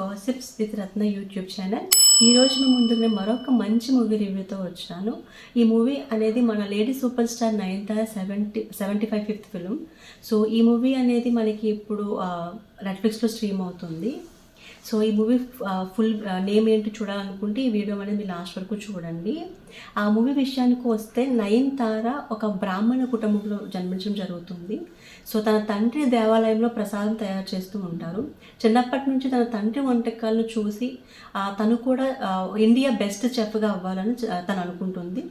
Gossips with Ratna YouTube channel ఈ రోజు మీ ముందుకు మరొక మంచి మూవీ రివ్యూతో వచ్చాను. ఈ మూవీ అనేది మన lady super star Nayanthara seventy seventy five fifth film so ఈ మూవీ అనేది మనకి ఇప్పుడు నెట్ఫ్లిక్స్లో స్ట్రీమ్ అవుతుంది. సో ఈ మూవీ ఫుల్ నేమ్ ఏంటి చూడాలనుకుంటే ఈ వీడియో అనేది మీరు లాస్ట్ వరకు చూడండి. ఆ మూవీ విషయానికి వస్తే నయన్ తార ఒక బ్రాహ్మణ కుటుంబంలో జన్మించడం జరుగుతుంది. సో తన తండ్రి దేవాలయంలో ప్రసాదం తయారు చేస్తూ ఉంటారు. చిన్నప్పటి నుంచి తన తండ్రి వంటకాలను చూసి తను కూడా ఇండియా బెస్ట్ చెఫ్గా అవ్వాలని తను అనుకుంటుంది.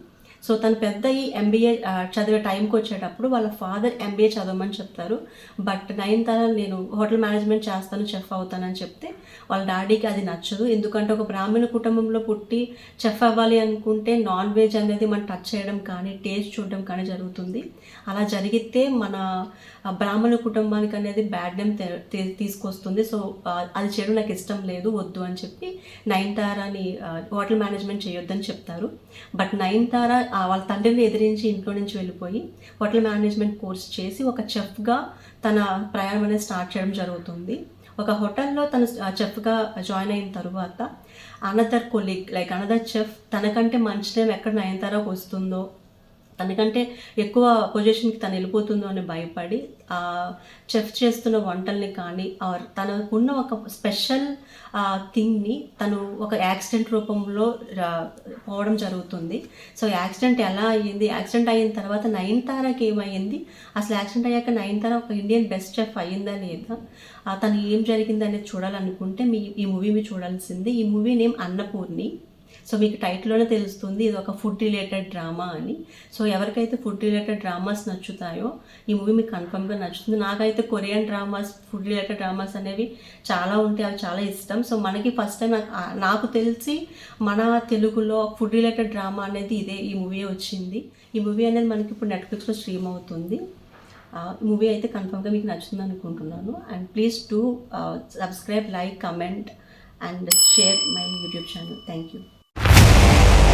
సో తను పెద్ద ఈ ఎంబీఏ చదివే టైంకి వచ్చేటప్పుడు వాళ్ళ ఫాదర్ ఎంబీఏ చదవమని చెప్తారు. బట్ నైన్ తర నేను హోటల్ మేనేజ్మెంట్ చేస్తాను చెఫ్ అవుతానని చెప్తే వాళ్ళ డాడీకి అది నచ్చదు. ఎందుకంటే ఒక బ్రాహ్మణ కుటుంబంలో పుట్టి చెఫ్ అవ్వాలి అనుకుంటే నాన్ వెజ్ అనేది మనం టచ్ చేయడం కానీ టేస్ట్ చూడడం కానీ జరుగుతుంది. అలా జరిగితే మన బ్రాహ్మణ కుటుంబానికి అనేది బ్యాడ్ నేమ్ తీసుకొస్తుంది. సో అది చేయడం నాకు ఇష్టం లేదు వద్దు అని చెప్పి నైన్ తారాని హోటల్ మేనేజ్మెంట్ చేయొద్దని చెప్తారు. బట్ నైన్ తారా వాళ్ళ తండ్రిని ఎదిరించి ఇంట్లో నుంచి వెళ్ళిపోయి హోటల్ మేనేజ్మెంట్ కోర్స్ చేసి ఒక చెఫ్గా తన ప్రయాణం అనేది స్టార్ట్ చేయడం జరుగుతుంది. ఒక హోటల్లో తను చెఫ్గా జాయిన్ అయిన తర్వాత another colleague like another chef తనకంటే మంచి నేమ్ ఎక్కడ నయనతారకు వస్తుందో తనకంటే ఎక్కువ పొజిషన్కి తను వెళ్ళిపోతుందో అని భయపడి ఆ చెఫ్ చేస్తున్న వంటల్ని కానీ ఆర్ తనకున్న ఒక స్పెషల్ థింగ్ని తను ఒక యాక్సిడెంట్ రూపంలో పోవడం జరుగుతుంది. సో యాక్సిడెంట్ ఎలా అయ్యింది? యాక్సిడెంట్ అయిన తర్వాత నయనతారకి ఏమైంది? అసలు యాక్సిడెంట్ అయ్యాక నయనతార ఒక ఇండియన్ బెస్ట్ చెఫ్ అయ్యిందా లేదా? ఆ, తను ఏం జరిగింది అనేది చూడాలనుకుంటే మీ ఈ మూవీ మీరు చూడాల్సింది. ఈ మూవీ నేమ్ అన్నపూర్ణి. సో మీకు టైటిల్లోనే తెలుస్తుంది ఇది ఒక ఫుడ్ రిలేటెడ్ డ్రామా అని. సో ఎవరికైతే ఫుడ్ రిలేటెడ్ డ్రామాస్ నచ్చుతాయో ఈ మూవీ మీకు కన్ఫర్మ్గా నచ్చుతుంది. నాకైతే Korean dramas food related dramas అనేవి చాలా ఉంటాయి అవి చాలా ఇష్టం. సో మనకి ఫస్ట్ టైం నాకు తెలిసి మన తెలుగులో ఫుడ్ రిలేటెడ్ డ్రామా అనేది ఇదే ఈ మూవీ వచ్చింది. ఈ మూవీ అనేది మనకి ఇప్పుడు నెట్ఫ్లిక్స్లో స్ట్రీమ్ అవుతుంది. మూవీ అయితే కన్ఫర్మ్గా మీకు నచ్చుతుంది అనుకుంటున్నాను. And please to subscribe like comment and share my YouTube channel thank you Podcast.